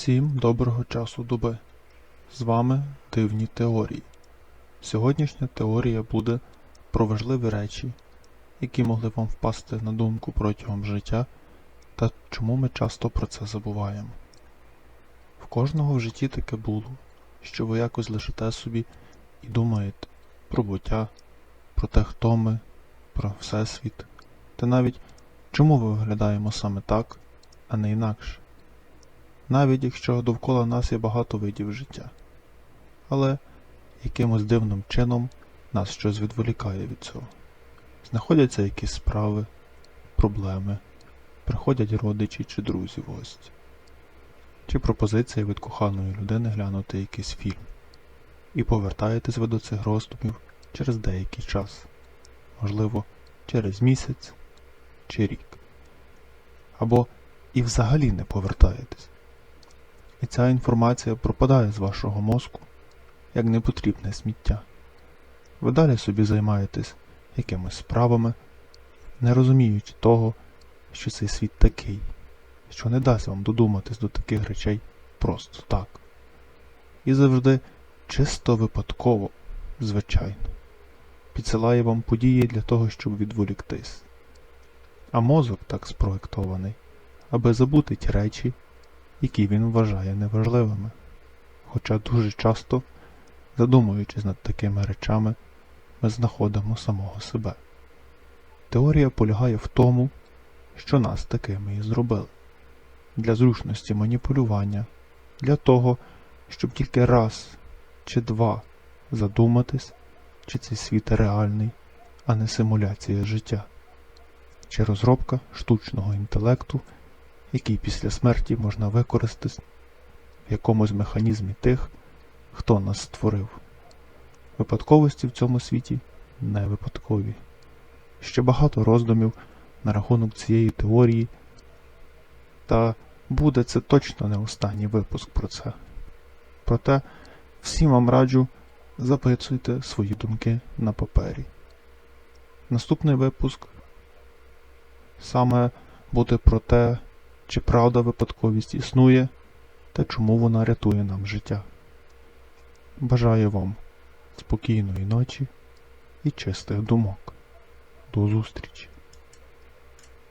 Всім доброго часу доби. З вами дивні теорії. Сьогоднішня теорія буде про важливі речі, які могли вам впасти на думку протягом життя, та чому ми часто про це забуваємо. В кожного в житті таке було, що ви якось лишите собі і думаєте про буття, про те, хто ми, про Всесвіт, та навіть чому ми виглядаємо саме так, а не інакше навіть якщо довкола нас є багато видів життя. Але якимось дивним чином нас щось відволікає від цього. Знаходяться якісь справи, проблеми, приходять родичі чи друзі в гості, чи пропозиція від коханої людини глянути якийсь фільм. І повертаєтесь ви до цих роздумів через деякий час, можливо, через місяць чи рік. Або і взагалі не повертаєтесь ця інформація пропадає з вашого мозку як непотрібне сміття. Ви далі собі займаєтесь якимись справами, не розуміючи того, що цей світ такий, що не дасть вам додуматись до таких речей просто так. І завжди чисто випадково, звичайно, підсилає вам події для того, щоб відволіктись. А мозок так спроектований, аби забути ті речі, які він вважає неважливими. Хоча дуже часто, задумуючись над такими речами, ми знаходимо самого себе. Теорія полягає в тому, що нас такими і зробили. Для зручності маніпулювання, для того, щоб тільки раз чи два задуматись, чи цей світ реальний, а не симуляція життя, чи розробка штучного інтелекту який після смерті можна використати в якомусь механізмі тих, хто нас створив. Випадковості в цьому світі не випадкові. Ще багато роздумів на рахунок цієї теорії, та буде це точно не останній випуск про це. Проте всім вам раджу записуйте свої думки на папері. Наступний випуск саме буде про те, чи правда випадковість існує та чому вона рятує нам життя. Бажаю вам спокійної ночі і чистих думок. До зустрічі!